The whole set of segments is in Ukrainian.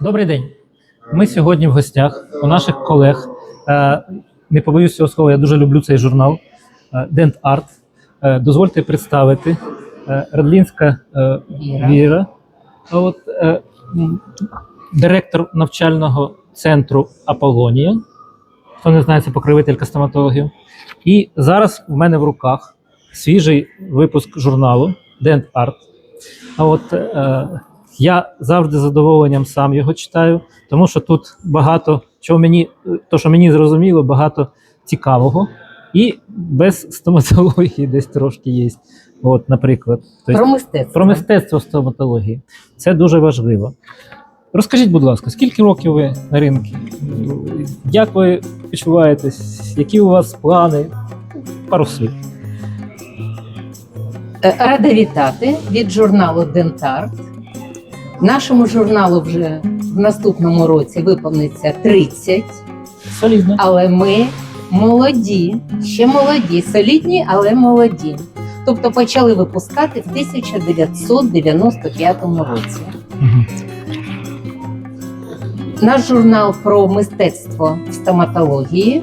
Добрий день. Ми сьогодні в гостях у наших колег. Е, Не побоюсь цього слова, я дуже люблю цей журнал е, Dent Art. Е, Дозвольте представити Радлінська Віра. От, директор навчального центру Аполлонія. Хто не знає, це покровителька стоматологів. І зараз в мене в руках свіжий випуск журналу Dent Art. А от я завжди з задоволенням сам його читаю, тому що тут багато чого мені, то, що мені зрозуміло, багато цікавого. І без стоматології десь трошки є. От, наприклад, Тобто, Про мистецтво. про мистецтво стоматології. Це дуже важливо. Розкажіть, будь ласка, скільки років ви на ринку? Як ви почуваєтесь? Які у вас плани? Пару слів. Е, Рада вітати від журналу Дентарт. Нашому журналу вже в наступному році виповниться 30, Солідно. але ми молоді, ще молоді, солідні, але молоді. Тобто почали випускати в 1995 році. Мгм. Наш журнал про мистецтво в стоматології,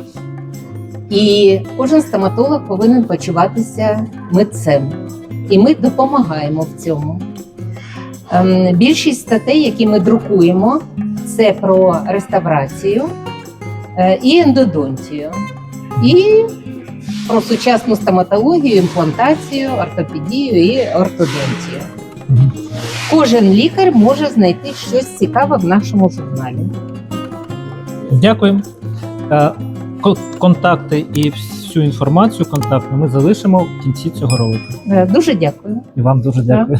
і кожен стоматолог повинен почуватися митцем. І ми допомагаємо в цьому. Ем, Більшість статей, які ми друкуємо, це про реставрацію е, і ендодонтію, і про сучасну стоматологію, імплантацію, ортопедію і ортодонтію. Кожен лікар може знайти щось цікаве в нашому журналі. Дякую. Е, Контакти і всю інформацію контактну ми залишимо в кінці цього ролику. Е, Дуже дякую. І вам дуже дякую.